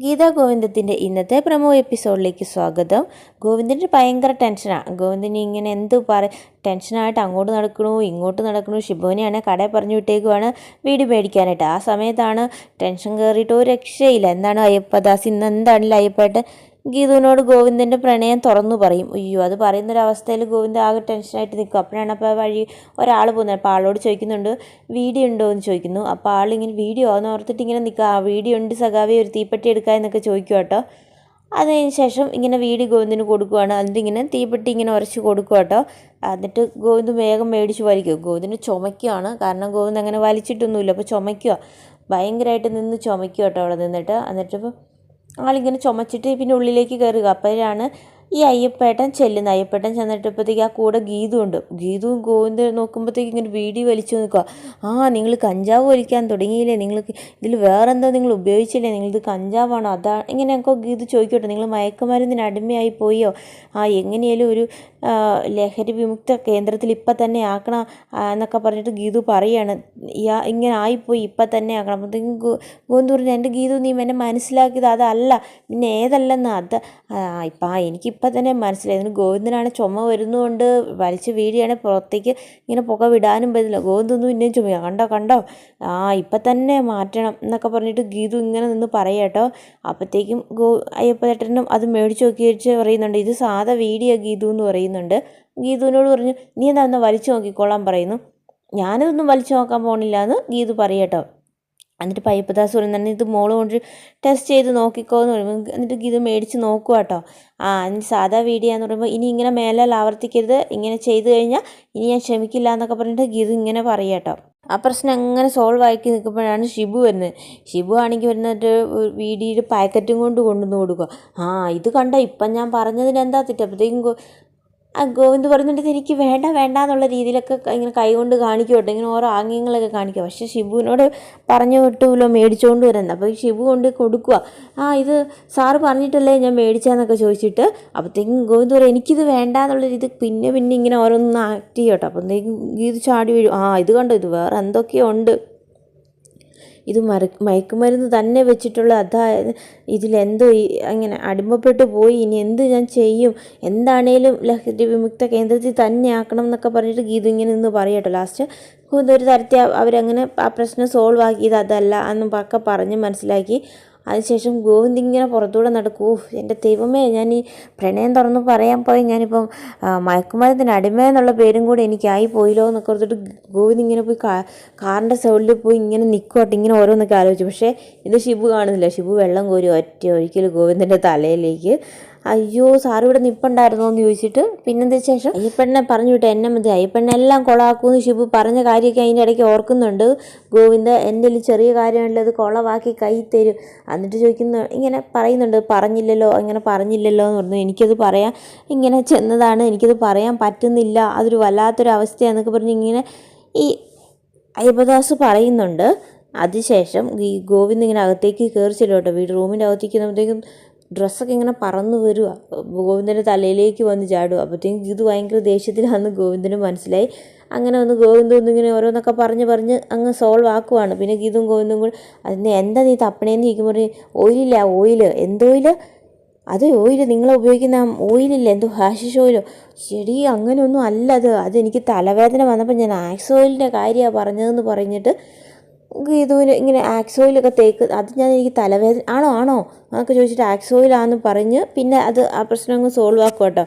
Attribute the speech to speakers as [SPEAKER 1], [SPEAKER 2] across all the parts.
[SPEAKER 1] ഗീതാ ഗോവിന്ദത്തിന്റെ ഇന്നത്തെ പ്രമോ എപ്പിസോഡിലേക്ക് സ്വാഗതം. ഗോവിന്ദന്റെ ഭയങ്കര ടെൻഷനാണ് ഗോവിന്ദന് ഇങ്ങനെ എന്ത് പറ ടെൻഷനായിട്ട് അങ്ങോട്ട് നടക്കണു ഇങ്ങോട്ട് നടക്കണു ശിബുവിനെയാണ് കടയിൽ പറഞ്ഞു വിട്ടേക്കുവാണ് വീട് മേടിക്കാനായിട്ട്. ആ സമയത്താണ് ടെൻഷൻ കയറിയിട്ട് ഒരു രക്ഷയില്ല. എന്താണ് അയ്യപ്പദാസ് ഇന്ന് എന്താണല്ലോ അയ്യപ്പേട്ടൻ ഗീതുവിനോട് ഗോവിന്ദന്റെ പ്രണയം തുറന്നു പറയും. അയ്യോ അത് പറയുന്നൊരവസ്ഥയിൽ ഗോവിന്ദ് ആകെ ടെൻഷനായിട്ട് നിൽക്കും. അപ്പോഴാണ് അപ്പോൾ വഴി ഒരാൾ പോകുന്നത്. അപ്പോൾ ആളോട് ചോദിക്കുന്നുണ്ട് വീഡിയോ ഉണ്ടോ? എന്ന് ചോദിക്കുന്നു. അപ്പോൾ ആളിങ്ങനെ വീഡിയോ എന്ന് ഓർത്തിട്ട് ഇങ്ങനെ നിൽക്കുക ആ വീഡിയോ ഉണ്ട് സഖാവി ഒരു തീപ്പെട്ടി എടുക്കുക എന്നൊക്കെ ചോദിക്കും കേട്ടോ. അതിന് ശേഷം ഇങ്ങനെ വീഡിയോ ഗോവിന്ദിന് കൊടുക്കുവാണ്. എന്നിട്ട് ഇങ്ങനെ തീപ്പെട്ടി ഇങ്ങനെ ഉരച്ച് കൊടുക്കുക കേട്ടോ. എന്നിട്ട് ഗോവിന്ദ് വേഗം മേടിച്ച് വലിക്കും. ഗോവിന്ദിന് ചുമയ്ക്കുകയാണ് കാരണം ഗോവിന്ദ് അങ്ങനെ വലിച്ചിട്ടൊന്നുമില്ല. അപ്പോൾ ചുമയ്ക്കുക ഭയങ്കരമായിട്ട് നിന്ന് ചുമയ്ക്കുക കേട്ടോ അവിടെ നിന്നിട്ട്. എന്നിട്ടിപ്പോൾ ആളിങ്ങനെ ചുമച്ചിട്ട് പിന്നെ ഉള്ളിലേക്ക് കയറുക. അപ്പോഴാണ് ഈ അയ്യപ്പേട്ടൻ ചെല്ലുന്നത്. അയ്യപ്പേട്ടൻ ചെന്നിട്ടപ്പോഴത്തേക്ക് ആ കൂടെ ഗീതുണ്ട്. ഗീതുവും ഗോവിന്ദ് നോക്കുമ്പോഴത്തേക്ക് ഇങ്ങനെ വീടി വലിച്ചു നിൽക്കുക. ആ നിങ്ങൾ കഞ്ചാവ് വലിക്കാൻ തുടങ്ങിയില്ലേ? നിങ്ങൾ ഇതിൽ വേറെന്തോ നിങ്ങൾ ഉപയോഗിച്ചില്ലേ? നിങ്ങളിത് കഞ്ചാവാണോ? അതാ ഇങ്ങനെ ഇങ്ങനെയൊക്കെ ഗീതു ചോദിക്കട്ടെ. നിങ്ങൾ മയക്കുമരുന്നിന് അടിമയായി പോയോ? ആ എങ്ങനെയാലും ഒരു ലഹരി വിമുക്ത കേന്ദ്രത്തിൽ ഇപ്പം തന്നെ ആക്കണം എന്നൊക്കെ പറഞ്ഞിട്ട് ഗീതു പറയാണ്. ഇങ്ങനെ ആയിപ്പോയി ഇപ്പം തന്നെ ആക്കണം. അപ്പോഴത്തേക്കും പറഞ്ഞു എന്റെ ഗീതു നീ എന്നെ മനസ്സിലാക്കിയത് അതല്ല. പിന്നെ ഏതല്ലെന്ന് അത്. ഇപ്പം ആ എനിക്ക് ഇപ്പം തന്നെ മനസ്സിലായി. അതിന് ഗോവിന്ദനാണ് ചുമ വരുന്നതുകൊണ്ട് വലിച്ച് വീടിയാണ് പുറത്തേക്ക് ഇങ്ങനെ പുക വിടാനും പറ്റില്ല. ഗോവിന്ദൊന്നും ഇന്നേം ചുമ കണ്ടോ കണ്ടോ? ആ ഇപ്പം തന്നെ മാറ്റണം എന്നൊക്കെ പറഞ്ഞിട്ട് ഗീതു ഇങ്ങനെ നിന്ന് പറയട്ടോ അപ്പോഴത്തേക്കും ഗോ അയ്യപ്പേട്ടനും അത് മേടിച്ച് നോക്കി വെച്ച് പറയുന്നുണ്ട്. ഇത് സാധാ വീഡിയോ ഗീതു എന്ന് പറയുന്നുണ്ട് ഗീതുവിനോട് പറഞ്ഞു നീ എന്താ ഒന്ന് വലിച്ചു നോക്കിക്കോളാൻ പറയുന്നു? ഞാനിതൊന്നും വലിച്ചു നോക്കാൻ പോകണില്ല എന്ന് ഗീതു പറയട്ടോ എന്നിട്ട് പയ്യപ്പദാസ് പറയും തന്നെ ഇത് മോൾ കൊണ്ട് ടെസ്റ്റ് ചെയ്ത് നോക്കിക്കോ എന്ന് പറയുമ്പോൾ എന്നിട്ട് ഗീതു മേടിച്ച് നോക്കുക കേട്ടോ. ആ സാധാ വീഡിയോ എന്ന് പറയുമ്പോൾ ഇനി ഇങ്ങനെ മേലെ ആവർത്തിക്കരുത്. ഇങ്ങനെ ചെയ്തു കഴിഞ്ഞാൽ ഇനി ഞാൻ ക്ഷമിക്കില്ല എന്നൊക്കെ പറഞ്ഞിട്ട് ഗീതു ഇങ്ങനെ പറയുക കേട്ടോ. ആ പ്രശ്നം അങ്ങനെ സോൾവ് ആക്കി നിൽക്കുമ്പോഴാണ് ഷിബു വരുന്നത്. ഷിബു ആണെങ്കിൽ വരുന്നിട്ട് വീഡിയോയിൽ പാക്കറ്റും കൊണ്ട് കൊണ്ടുവന്ന് കൊടുക്കുക. ആ ഇത് കണ്ട? ഇപ്പം ഞാൻ പറഞ്ഞതിന് എന്താ തെറ്റ്? അപ്പോഴത്തേക്കും ഗോവിന്ദ് പറയുന്നുണ്ട് എനിക്ക് വേണ്ട വേണ്ട എന്നുള്ള രീതിയിലൊക്കെ ഇങ്ങനെ കൈകൊണ്ട് കാണിക്കട്ടെ ഇങ്ങനെ ഓരോ ആംഗ്യങ്ങളൊക്കെ കാണിക്കുക പക്ഷെ ഷിബുവിനോട് പറഞ്ഞു വിട്ടുമല്ലോ മേടിച്ചുകൊണ്ട് വരുന്നത് അപ്പോൾ ഷിബു കൊണ്ട് കൊടുക്കുക ആ ഇത് സാറ് പറഞ്ഞിട്ടല്ലേ ഞാൻ മേടിച്ചാന്നൊക്കെ ചോദിച്ചിട്ട് അപ്പോഴത്തേക്കും ഗോവിന്ദ് പറയും എനിക്കിത് വേണ്ട എന്നുള്ള രീതി പിന്നെ പിന്നെ ഇങ്ങനെ ഓരോന്ന് ആക്ട് ചെയ്യട്ടോ. അപ്പോഴത്തേക്കും ഇത് ചാടി വീഴും ആ ഇത് കണ്ടോ ഇത് വേറെ എന്തൊക്കെയോ ഉണ്ട്. ഇത് മറ മയക്കുമരുന്ന് തന്നെ വെച്ചിട്ടുള്ള അതായത് ഇതിലെന്തോ അങ്ങനെ അടിമപ്പെട്ടു പോയി. ഇനി എന്ത് ഞാൻ ചെയ്യും? എന്താണേലും ലഹരി വിമുക്ത കേന്ദ്രത്തിൽ തന്നെ ആക്കണം എന്നൊക്കെ പറഞ്ഞിട്ട് ഗീതു ഇങ്ങനെ നിന്ന് പറയട്ടോ ലാസ്റ്റ് ഒരു തരത്തിൽ അവരങ്ങനെ ആ പ്രശ്നം സോൾവ് ആക്കിയത് അതല്ല എന്നും ഒക്കെ പറഞ്ഞ് മനസ്സിലാക്കി. അതിനുശേഷം ഗോവിന്ദ് ഇങ്ങനെ പുറത്തൂടെ നടക്കൂ. എന്റെ ദൈവമേ ഞാൻ ഈ പ്രണയം തുറന്ന് പറയാൻ പോയി. ഞാനിപ്പം മയക്കുമരത്തിന് അടിമ എന്നുള്ള പേരും കൂടി എനിക്കായി പോയില്ലോ എന്നൊക്കെ ഓർത്തിട്ട് ഗോവിന്ദ് ഇങ്ങനെ പോയി കാറിന്റെ സൈഡിൽ പോയി ഇങ്ങനെ നിൽക്കോട്ടെ ഇങ്ങനെ ഓരോന്നൊക്കെ ആലോചിച്ചു. പക്ഷേ ഇത് ഷിബു കാണുന്നില്ല. ഷിബു വെള്ളം കോരി ഒറ്റ ഒഴിക്കൽ ഗോവിന്ദന്റെ തലയിലേക്ക് അയ്യോ സാറ് ഇവിടെ നിപ്പുണ്ടായിരുന്നോ എന്ന് ചോദിച്ചിട്ട് പിന്നെന്താ ശേഷം അയ്യപ്പണ്ണെ പറഞ്ഞു വിട്ടു എന്നെ മതി. അയ്യപ്പണ്ണെ എല്ലാം കൊളാക്കുമെന്ന് ഷിബു പറഞ്ഞ കാര്യമൊക്കെ അതിന്റെ ഇടയ്ക്ക് ഓർക്കുന്നുണ്ട്. ഗോവിന്ദ എന്റെ ചെറിയ കാര്യമുള്ളത് കൊളവാക്കി കൈ തരും. എന്നിട്ട് ചോദിക്കുന്നു ഇങ്ങനെ പറയുന്നുണ്ട്. പറഞ്ഞില്ലല്ലോ അങ്ങനെ പറഞ്ഞില്ലല്ലോ എന്ന് പറഞ്ഞു. എനിക്കത് പറയാം ഇങ്ങനെ ചെന്നതാണ്. എനിക്കത് പറയാൻ പറ്റുന്നില്ല. അതൊരു വല്ലാത്തൊരു അവസ്ഥയാണെന്നൊക്കെ പറഞ്ഞ് ഇങ്ങനെ ഈ അയ്യപ്പദാസ് പറയുന്നുണ്ട്. അതിശേഷം ഈ ഗോവിന്ദ് ഇങ്ങനെ അകത്തേക്ക് കയറി ചെല്ലോട്ടോ വീട് റൂമിന്റെ അകത്തേക്ക് നമ്മളത്തേക്കും ഡ്രസ്സൊക്കെ ഇങ്ങനെ പറന്നു വരിക ഗോവിന്ദന്റെ തലയിലേക്ക് വന്ന് ചാടുക അപ്പോഴത്തേക്കും ഇത് ഭയങ്കര ദേഷ്യത്തിലാണെന്ന് ഗോവിന്ദന് മനസ്സിലായി. അങ്ങനെ വന്ന് ഗോവിന്ദ ഒന്നിങ്ങനെ ഓരോന്നൊക്കെ പറഞ്ഞ് പറഞ്ഞ് അങ്ങ് സോൾവ് ആക്കുവാണ്. പിന്നെ ഗീതും ഗോവിന്ദും കൂടി അതിന് എന്താ നീ തപ്പണേന്ന് ചോദിക്കുമ്പോൾ ഓയിലില്ല ഓയിൽ എന്തോയിൽ അത് ഓയിൽ നിങ്ങൾ ഉപയോഗിക്കുന്ന ഓയിലില്ല. എന്തോ ഹാഷിഷ് ഓയിലോ? ശരി അങ്ങനെയൊന്നും അല്ല അത്. അതെനിക്ക് തലവേദന വന്നപ്പോൾ ഞാൻ ആക്സ് ഓയിലിന്റെ കാര്യമാണ് പറഞ്ഞതെന്ന് പറഞ്ഞിട്ട് ഗീതുവിന് ഇങ്ങനെ ആക്സ് ഓയിലൊക്കെ തേക്ക് അത് ഞാൻ എനിക്ക് തലവേദന ആണോ ആണോ? എന്നൊക്കെ ചോദിച്ചിട്ട് ആക്സ് ഓയിലാണെന്ന് പറഞ്ഞ് പിന്നെ അത് ആ പ്രശ്നം അങ്ങ് സോൾവ് ആക്കും കേട്ടോ.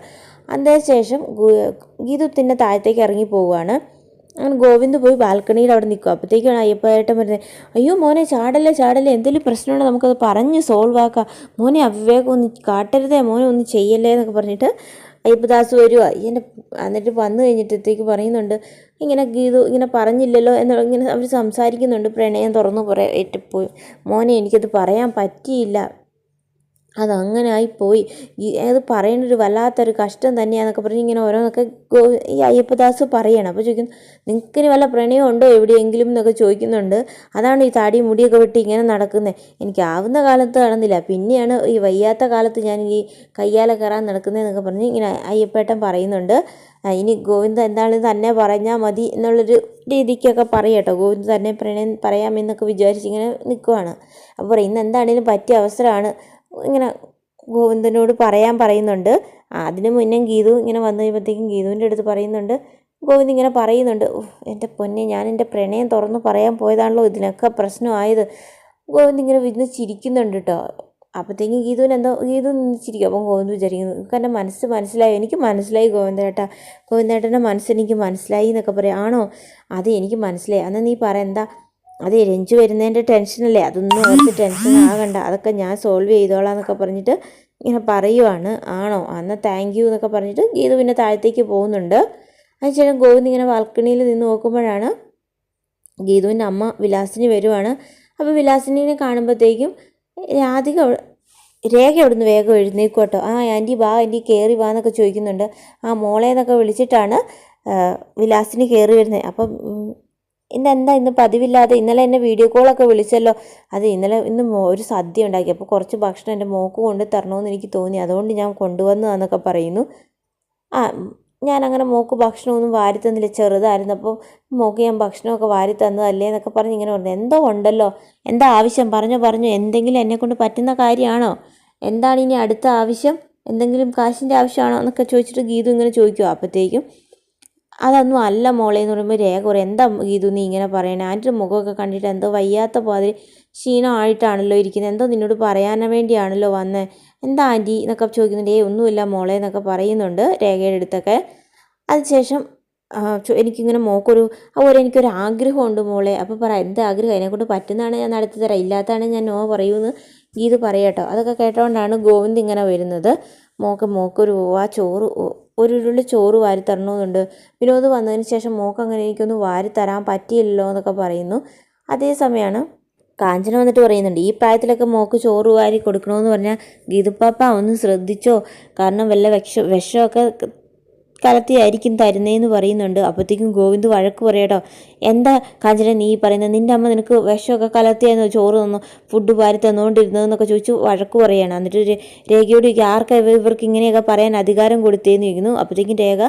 [SPEAKER 1] അതിനുശേഷം ഗീതു പിന്നെ താഴത്തേക്ക് ഇറങ്ങി പോവുകയാണ്. അങ്ങനെ ഗോവിന്ദ് പോയി ബാൽക്കണിയിൽ അവിടെ നിൽക്കും. അപ്പോഴത്തേക്കാണ് അയ്യപ്പായിട്ട് വരുന്നത്. അയ്യോ മോനെ ചാടല്ലേ ചാടല്ലേ? എന്തെങ്കിലും പ്രശ്നമുണ്ടോ? നമുക്കത് പറഞ്ഞ് സോൾവ് ആക്കാം. മോനെ അവിവേകം ഒന്ന് കാട്ടരുതേ. മോനെ ഒന്ന് ചെയ്യല്ലേ? എന്നൊക്കെ പറഞ്ഞിട്ട് അയ്യപ്പദാസ് വരുക എന്റെ എന്നിട്ട് വന്നു കഴിഞ്ഞിട്ടത്തേക്ക് പറയുന്നുണ്ട് ഇങ്ങനെ ഗീതു ഇങ്ങനെ പറഞ്ഞില്ലല്ലോ എന്നുള്ള ഇങ്ങനെ അവർ സംസാരിക്കുന്നുണ്ട്. പ്രണയം തുറന്നു പറ ഏറ്റുപോയി മോനെ എനിക്കത് പറയാൻ പറ്റിയില്ല. അതങ്ങനെ ആയിപ്പോയി അത് പറയുന്നൊരു വല്ലാത്തൊരു കഷ്ടം തന്നെയാണെന്നൊക്കെ പറഞ്ഞ് ഇങ്ങനെ ഓരോന്നൊക്കെ ഈ അയ്യപ്പദാസ് പറയണം. അപ്പോൾ ചോദിക്കുന്നു നിനക്കിനി വല്ല പ്രണയം ഉണ്ടോ എവിടെയെങ്കിലും? എന്നൊക്കെ ചോദിക്കുന്നുണ്ട്. അതാണ് ഈ താടി മുടിയൊക്കെ വെട്ടി ഇങ്ങനെ നടക്കുന്നത് എനിക്ക് ആവുന്ന കാലത്ത് നടന്നില്ല. പിന്നെയാണ് ഈ വയ്യാത്ത കാലത്ത് ഞാൻ ഈ കയ്യാലെ കയറാൻ നടക്കുന്നതെന്നൊക്കെ പറഞ്ഞ് ഇങ്ങനെ അയ്യപ്പേട്ടൻ പറയുന്നുണ്ട്. ഇനി ഗോവിന്ദ എന്താണ് തന്നെ പറഞ്ഞാൽ മതി എന്നുള്ളൊരു രീതിക്കൊക്കെ പറയട്ടോ. ഗോവിന്ദ തന്നെ പ്രണയം പറയാമെന്നൊക്കെ വിചാരിച്ച് ഇങ്ങനെ നിൽക്കുവാണ് അപ്പോൾ ഇന്ന് എന്താണേലും പറ്റിയ അവസരമാണ്. ഇങ്ങനെ ഗോവിന്ദനോട് പറയാൻ പറയുന്നുണ്ട്. അതിന് മുന്നേ ഗീതു ഇങ്ങനെ വന്നു കഴിയുമ്പോഴത്തേക്കും ഗീതുവിന്റെ അടുത്ത് പറയുന്നുണ്ട്. ഗോവിന്ദ് ഇങ്ങനെ പറയുന്നുണ്ട്. "ഉഫ്, എന്റെ പൊന്നെ ഞാൻ എന്റെ പ്രണയം തുറന്ന് പറയാൻ പോയതാണല്ലോ ഇതിനൊക്കെ പ്രശ്നമായത് ഗോവിന്ദ് ഇങ്ങനെ ഇരുന്ന് ചിരിക്കുന്നുണ്ട് കേട്ടോ അപ്പോഴത്തേക്കും ഗീതുവിന് എന്തോ ഗീതു ചിരിക്കും. അപ്പം ഗോവിന്ദ് വിചാരിക്കുന്നു എനിക്ക് എന്റെ മനസ്സ് മനസ്സിലായി? എനിക്ക് മനസ്സിലായി ഗോവിന്ദേട്ടാ ഗോവിന്ദേട്ടന്റെ മനസ്സ് എനിക്ക് മനസ്സിലായി എന്നൊക്കെ പറയാം. ആണോ? അത് എനിക്ക് മനസ്സിലായി. അന്ന് നീ പറ എന്താ അതെ രഞ്ജു വരുന്നതിന്റെ ടെൻഷനല്ലേ അതൊന്നും ഓർത്ത് ടെൻഷൻ ആകണ്ട. അതൊക്കെ ഞാൻ സോൾവ് ചെയ്തോളാം എന്നൊക്കെ പറഞ്ഞിട്ട് ഇങ്ങനെ പറയുവാണ്. ആണോ? എന്നാൽ താങ്ക് യു എന്നൊക്കെ പറഞ്ഞിട്ട് ഗീതു പിന്നെ താഴത്തേക്ക് പോകുന്നുണ്ട്. അതിനുശേഷം ഗോവിന്ദ് ഇങ്ങനെ ബാൽക്കണിയിൽ നിന്ന് നോക്കുമ്പോഴാണ് ഗീതുവിന്റെ അമ്മ വിലാസിനി വരുവാണ്. അപ്പോൾ വിലാസിനെ കാണുമ്പോഴത്തേക്കും രാധിക രേഖ അവിടുന്ന് വേഗം എഴുന്നേക്കോട്ടോ ആ ആന്റി വാ ആന്റി കയറി വാ എന്നൊക്കെ ചോദിക്കുന്നുണ്ട്. ആ മോളെ എന്നൊക്കെ വിളിച്ചിട്ടാണ് വിലാസിനി കയറി വരുന്നത്. അപ്പം ഉം, ഇന്ന് എന്താ ഇന്ന് പതിവില്ലാതെ ഇന്നലെ എന്നെ വീഡിയോ കോളൊക്കെ വിളിച്ചല്ലോ. അത് ഇന്നലെ ഇന്ന് ഒരു സദ്യ ഉണ്ടാക്കി. അപ്പോൾ കുറച്ച് ഭക്ഷണം എന്റെ മോക്ക് കൊണ്ട് തരണമെന്ന് എനിക്ക് തോന്നി. അതുകൊണ്ട് ഞാൻ കൊണ്ടുവന്നതെന്നൊക്കെ പറയുന്നു. ആ ഞാൻ അങ്ങനെ മോക്ക് ഭക്ഷണമൊന്നും വാരി തന്നില്ല. ചെറുതായിരുന്നു. അപ്പോൾ മോക്ക് ഞാൻ ഭക്ഷണമൊക്കെ വാരി തന്നതല്ലേ എന്നൊക്കെ പറഞ്ഞ് ഇങ്ങനെ പറഞ്ഞു. എന്തോ ഉണ്ടല്ലോ. എന്താ ആവശ്യം? പറഞ്ഞോ പറഞ്ഞു. എന്തെങ്കിലും എന്നെക്കൊണ്ട് പറ്റുന്ന കാര്യമാണോ? എന്താണ് ഇനി അടുത്ത ആവശ്യം? എന്തെങ്കിലും കാശിന്റെ ആവശ്യമാണോ എന്നൊക്കെ ചോദിച്ചിട്ട് ഗീതു ഇങ്ങനെ ചോദിക്കുമോ അപ്പോഴത്തേക്കും അതൊന്നും അല്ല മോളെ എന്ന് പറയുമ്പോൾ രേഖ പറയും എന്താ ഗീതു നീ ഇങ്ങനെ പറയണേ? ആന്റെ മുഖമൊക്കെ കണ്ടിട്ട് എന്തോ വയ്യാത്ത പോലെ ക്ഷീണമായിട്ടാണല്ലോ ഇരിക്കുന്നത് എന്തോ നിന്നോട് പറയാൻ വേണ്ടിയാണല്ലോ വന്നത് എന്താ ആന്റി എന്നൊക്കെ ചോദിക്കുന്നുണ്ട്. ഏയ് ഒന്നുമില്ല മോളെ എന്നൊക്കെ പറയുന്നുണ്ട് രേഖയുടെ അടുത്തൊക്കെ. അതിനുശേഷം എനിക്കിങ്ങനെ മോക്കൊരു അതുപോലെ എനിക്കൊരു ആഗ്രഹമുണ്ട് മോളെ. അപ്പോൾ പറ എന്താ ആഗ്രഹം? അതിനെക്കൊണ്ട് പറ്റുന്നതാണ് ഞാൻ നടത്തി തരാം. ഇല്ലാത്തതാണ് ഞാൻ നോ പറയൂന്ന് ഗീത് പറയട്ടോ അതൊക്കെ കേട്ടോണ്ടാണ് ഗോവിന്ദ് ഇങ്ങനെ വരുന്നത്. മോക്ക് മോക്കൊരു ആ ചോറ് ഒരു ഉരുളി ചോറ് വാരി തരണമെന്നുണ്ട് വിനോദ് വന്നതിന് ശേഷം മോക്ക് അങ്ങനെ എനിക്കൊന്ന് വാരി തരാൻ പറ്റിയില്ലല്ലോ എന്നൊക്കെ പറയുന്നു. അതേസമയമാണ് കാഞ്ചന വന്നിട്ട് പറയുന്നുണ്ട് ഈ പ്രായത്തിലൊക്കെ മോക്ക് ചോറ് വാരി കൊടുക്കണമെന്ന് പറഞ്ഞാൽ ഗീതുപ്പാപ്പ ഒന്ന് ശ്രദ്ധിച്ചോ? കാരണം വല്ല വിഷ വിഷമൊക്കെ കലത്തിയായിരിക്കും തരുന്നതെന്ന് പറയുന്നുണ്ട്. അപ്പോഴത്തേക്കും ഗോവിന്ദ് വഴക്ക് പറയട്ടോ എന്താ കാഞ്ചന നീ പറയുന്നത് നിന്റെ അമ്മ നിനക്ക് വിഷമൊക്കെ കലത്തിയായിരുന്നു ചോറ് തന്നു ഫുഡ് വാരി തന്നുകൊണ്ടിരുന്നതെന്നൊക്കെ ചോദിച്ചു വഴക്ക് പറയുകയാണ്. എന്നിട്ട് രേഖയോട് ആർക്കാ ഇവർക്ക് ഇങ്ങനെയൊക്കെ പറയാൻ അധികാരം കൊടുത്തേന്ന് ചോദിക്കുന്നു. അപ്പോഴത്തേക്കും രേഖ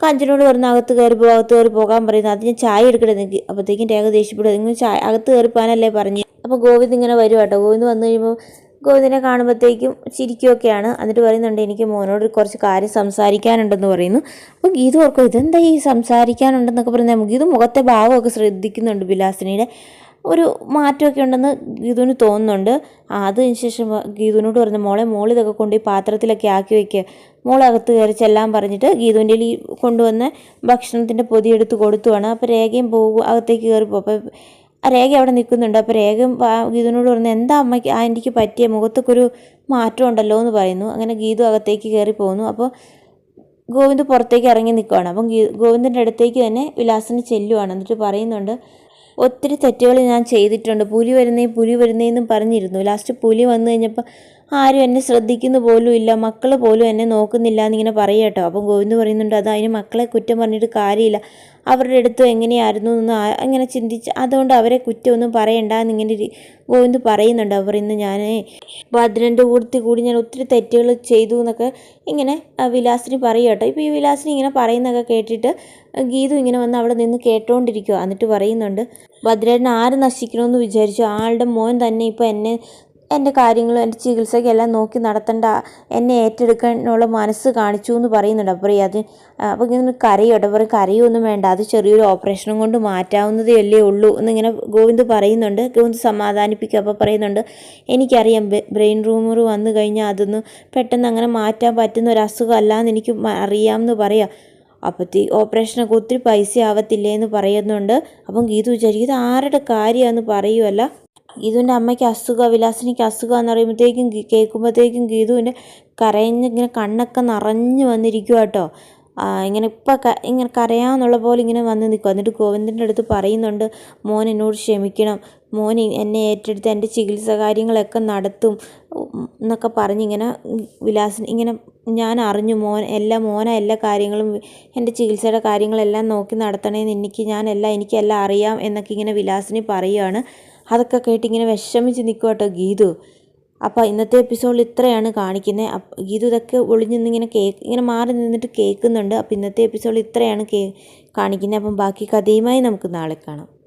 [SPEAKER 1] കാഞ്ചനോട് പറഞ്ഞ് അകത്ത് കയറി പോകും അകത്ത് കയറി പോകാൻ പറയുന്നു. ഞാൻ ചായ എടുക്കട്ടെ നിങ്ങൾക്ക് അപ്പോഴത്തേക്കും രേഖ ദേഷ്യപ്പെടുക നിങ്ങൾ ചായ അകത്ത് കയറിപ്പോകാനല്ലേ പറഞ്ഞു? അപ്പോൾ ഗോവിന്ദ് ഇങ്ങനെ വരുവാട്ടോ ഗോവിന്ദ് വന്നു കഴിയുമ്പോൾ ഗോവിന്ദിനെ കാണുമ്പോഴത്തേക്കും ചിരിക്കുകയൊക്കെയാണ് എന്നിട്ട് പറയുന്നുണ്ട് എനിക്ക് മോനോട് കുറച്ച് കാര്യം സംസാരിക്കാനുണ്ടെന്ന് പറയുന്നു. അപ്പോൾ ഗീതു ഓർക്കും ഇതെന്താ ഈ സംസാരിക്കാനുണ്ടെന്നൊക്കെ പറയുന്നത്? ഗീത മുഖത്തെ ഭാവമൊക്കെ ശ്രദ്ധിക്കുന്നുണ്ട് ബിലാസിനിയുടെ. ഒരു മാറ്റമൊക്കെ ഉണ്ടെന്ന് ഗീതുവിന് തോന്നുന്നുണ്ട്. അതിന് ശേഷം ഗീതുവിനോട് പറഞ്ഞു മോളെ മോൾ ഇതൊക്കെ കൊണ്ട് ഈ പാത്രത്തിലൊക്കെ ആക്കി വെക്കുക മോളകത്ത് കയറി ചെല്ലാൻ പറഞ്ഞിട്ട് ഗീതുവിന്റെ ഈ കൊണ്ടുവന്ന ഭക്ഷണത്തിന്റെ പൊതി എടുത്ത് കൊടുത്തുവാണ്. അപ്പോൾ രേഖയും പോകും അകത്തേക്ക് കയറി പോകും അപ്പോൾ രേഖ അവിടെ നിൽക്കുന്നുണ്ട്. അപ്പോൾ രേഖയും വാ- ഗീതുവിനോട് പറഞ്ഞു എന്താ അമ്മയ്ക്ക് ആന്റിക്ക് പറ്റിയ മുഖത്തൊക്കെ ഒരു മാറ്റം ഉണ്ടല്ലോ എന്ന് പറയുന്നു. അങ്ങനെ ഗീതു അകത്തേക്ക് കയറി പോകുന്നു. അപ്പോൾ ഗോവിന്ദ് പുറത്തേക്ക് ഇറങ്ങി നിൽക്കുകയാണ്. അപ്പം ഗോവിന്ദന്റെ അടുത്തേക്ക് തന്നെ വിലാസിന് ചെല്ലുവാണ്. എന്നിട്ട് പറയുന്നുണ്ട് ഒത്തിരി തെറ്റുകൾ ഞാൻ ചെയ്തിട്ടുണ്ട്. പുലി വരുന്നേ പുലി വരുന്നേന്നും പറഞ്ഞിരുന്നു. ലാസ്റ്റ് പുലി വന്നു കഴിഞ്ഞപ്പോൾ ആരും എന്നെ ശ്രദ്ധിക്കുന്നു പോലും ഇല്ല. മക്കൾ പോലും എന്നെ നോക്കുന്നില്ല എന്നിങ്ങനെ പറയട്ടോ അപ്പം ഗോവിന്ദ് പറയുന്നുണ്ട് അത് അതിന് മക്കളെ കുറ്റം പറഞ്ഞിട്ട് കാര്യമില്ല. അവരുടെ അടുത്ത് എങ്ങനെയായിരുന്നു എന്ന് അങ്ങനെ ചിന്തിച്ച് അതുകൊണ്ട് അവരെ കുറ്റമൊന്നും പറയണ്ട എന്നിങ്ങനെ ഗോവിന്ദ് പറയുന്നുണ്ട്. അവർ ഇന്ന് ഞാൻ ഭദ്രന്റെ കൂടത്തിൽ കൂടി ഞാൻ ഒത്തിരി തെറ്റുകൾ ചെയ്തു എന്നൊക്കെ ഇങ്ങനെ വിലാസിന് കേട്ടോ. ഇപ്പോൾ ഈ വിലാസിനി ഇങ്ങനെ പറയുന്നൊക്കെ കേട്ടിട്ട് ഗീതു ഇങ്ങനെ വന്ന് അവിടെ നിന്ന് കേട്ടോണ്ടിരിക്കുക എന്നിട്ട് പറയുന്നുണ്ട് ഭദ്രേട്ടൻ ആര് നശിക്കണമെന്ന് വിചാരിച്ചു? ആളുടെ മോൻ തന്നെ ഇപ്പോൾ എന്നെ എന്റെ കാര്യങ്ങളും എന്റെ ചികിത്സയ്ക്കെല്ലാം നോക്കി നടത്തേണ്ട എന്നെ ഏറ്റെടുക്കാനുള്ള മനസ്സ് കാണിച്ചു എന്ന് പറയുന്നുണ്ട്. അപ്പോൾ അത് അപ്പോൾ ഇങ്ങനെ കരയോ? പറയും കരയൊന്നും വേണ്ട. അത് ചെറിയൊരു ഓപ്പറേഷനും കൊണ്ട് മാറ്റാവുന്നതേ അല്ലേ ഉള്ളൂ എന്നിങ്ങനെ ഗോവിന്ദ് പറയുന്നുണ്ട്. ഗോവിന്ദ് സമാധാനിപ്പിക്കുക. അപ്പോൾ പറയുന്നുണ്ട് എനിക്കറിയാം ബ്രെയിൻ റൂമർ വന്നു കഴിഞ്ഞാൽ അതൊന്നും പെട്ടെന്ന് അങ്ങനെ മാറ്റാൻ പറ്റുന്ന ഒരു അസുഖം അല്ലാന്ന് എനിക്ക് അറിയാമെന്ന് പറയാം. അപ്പത്തി ഓപ്പറേഷനൊക്കെ ഒത്തിരി പൈസ ആവത്തില്ലേ എന്ന് പറയുന്നുണ്ട്. അപ്പം ഗീതു വിചാരിക്കും ഇത് ആരുടെ കാര്യമാണെന്ന് പറയുമല്ല ഗീതുവിന്റെ അമ്മയ്ക്ക് അസുഖം വിലാസിനിക്ക് അസുഖം എന്ന് പറയുമ്പോഴത്തേക്കും കേൾക്കുമ്പോഴത്തേക്കും ഗീതുവിന്റെ കരഞ്ഞ് ഇങ്ങനെ കണ്ണൊക്കെ നിറഞ്ഞു വന്നിരിക്കുക കേട്ടോ. ഇങ്ങനെ ഇപ്പം ഇങ്ങനെ കരയാന്നുള്ള പോലെ ഇങ്ങനെ വന്ന് നിൽക്കും എന്നിട്ട് ഗോവിന്ദന്റെ അടുത്ത് പറയുന്നുണ്ട് മോൻ എന്നോട് ക്ഷമിക്കണം. മോൻ എന്നെ ഏറ്റെടുത്ത് എന്റെ ചികിത്സ കാര്യങ്ങളൊക്കെ നടത്തും. എന്നൊക്കെ പറഞ്ഞിങ്ങനെ വിലാസിന് ഇങ്ങനെ ഞാൻ അറിഞ്ഞു മോൻ എല്ലാ മോന എല്ലാ കാര്യങ്ങളും എന്റെ ചികിത്സയുടെ കാര്യങ്ങളെല്ലാം നോക്കി നടത്തണേന്ന് എനിക്ക് എല്ലാം എനിക്കെല്ലാം അറിയാം എന്നൊക്കെ ഇങ്ങനെ വിലാസിനി പറയുകയാണ് അതൊക്കെ കേട്ട് ഇങ്ങനെ വിഷമിച്ച് നിൽക്കുക കേട്ടോ ഗീതു. അപ്പോൾ ഇന്നത്തെ എപ്പിസോഡിൽ ഇത്രയാണ് കാണിക്കുന്നത് ഗീതു ഇതൊക്കെ ഒളിഞ്ഞു നിന്നിങ്ങനെ കേക്ക് ഇങ്ങനെ മാറി നിന്നിട്ട് കേൾക്കുന്നുണ്ട്. അപ്പോൾ ഇന്നത്തെ എപ്പിസോഡിൽ ഇത്രയാണ് കേ കാണിക്കുന്നത് അപ്പം ബാക്കി കഥയുമായി നമുക്ക് നാളെ കാണാം.